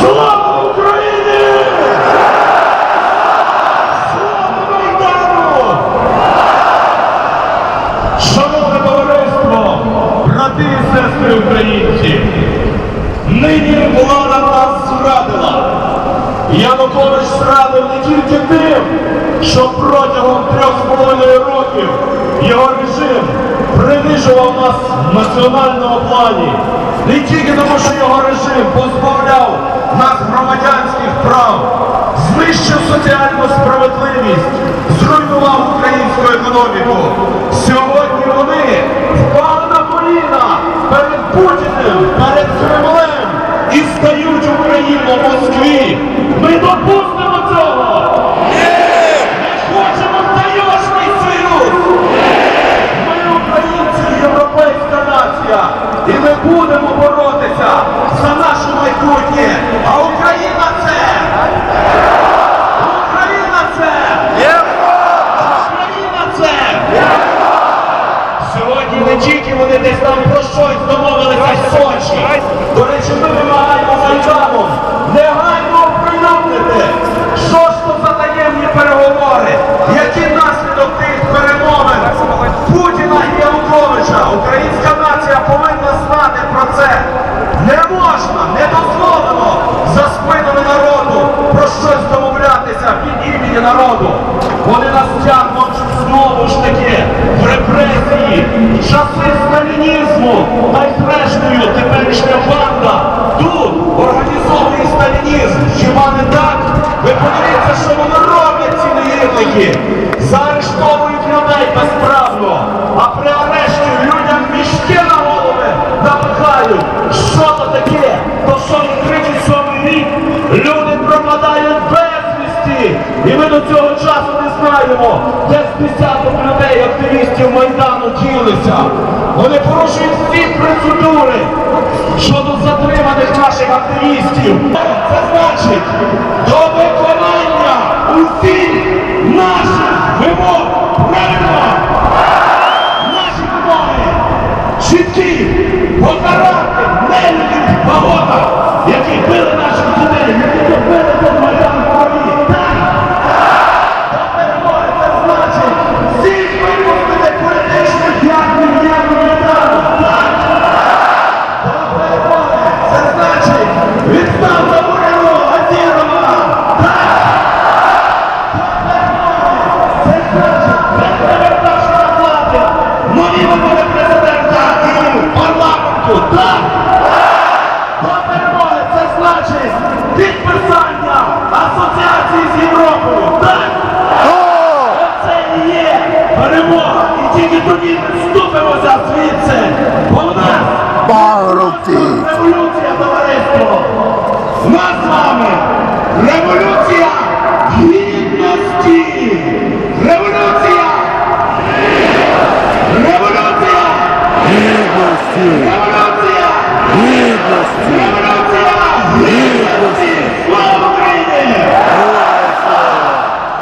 Слава Україні! Слава Майдану! Шановне товариство, брати і сестри українці, нині влада нас зрадила. Янукович зрадив не тільки тим, що протягом трьох з половиною років його режим принижував нас в національному плані. Не тільки тому, що його режим позбавляв нас громадянських прав, знищив соціальну справедливість, зруйнував українську економіку. Сьогодні вони впали на коліна перед Путіним, перед Кремлем і стають Україну в Москві. Ми допустимо цього! Ми хочемо таєшний союз! Ми українці, європейська нація, і ми будемо боротися за наше майбутнє. А Україна це! Україна це! Україна це! Сьогодні не тільки вони десь там про щось домовилися в Сочі. До речі, ми вимагаємо Майдану негайно оприлюднити, що ж то за таємні переговори, який наслідок тих перемовин Путіна і Януковича. Українська нація повинна знати про це. Не можна, не дозволено за спинами народу про щось домовлятися від народу. Вони нас тягнуть знову ж таки в репресії, в часи сталінізму, та й зрештою теперішня банда тут організований сталінізм. Хіба не так? Ви подивіться, що вони роблять ці негідники. Заарештовують людей безправно, а І ми до цього часу не знаємо, де з десяток людей, активістів Майдану ділися. Вони порушують всі процедури щодо затриманих наших активістів. Це значить до виконання усіх наших вимог. Парламенту. Так! До перемоги це значить підписання асоціації з Європою. Так! Оце і є перемога. І тільки тоді вступимося звідси. Бо в нас революція, товариство. У нас з вами революція гідності. Революція! Революція! Гідності! Революція! Гідності! Революція! Гідності!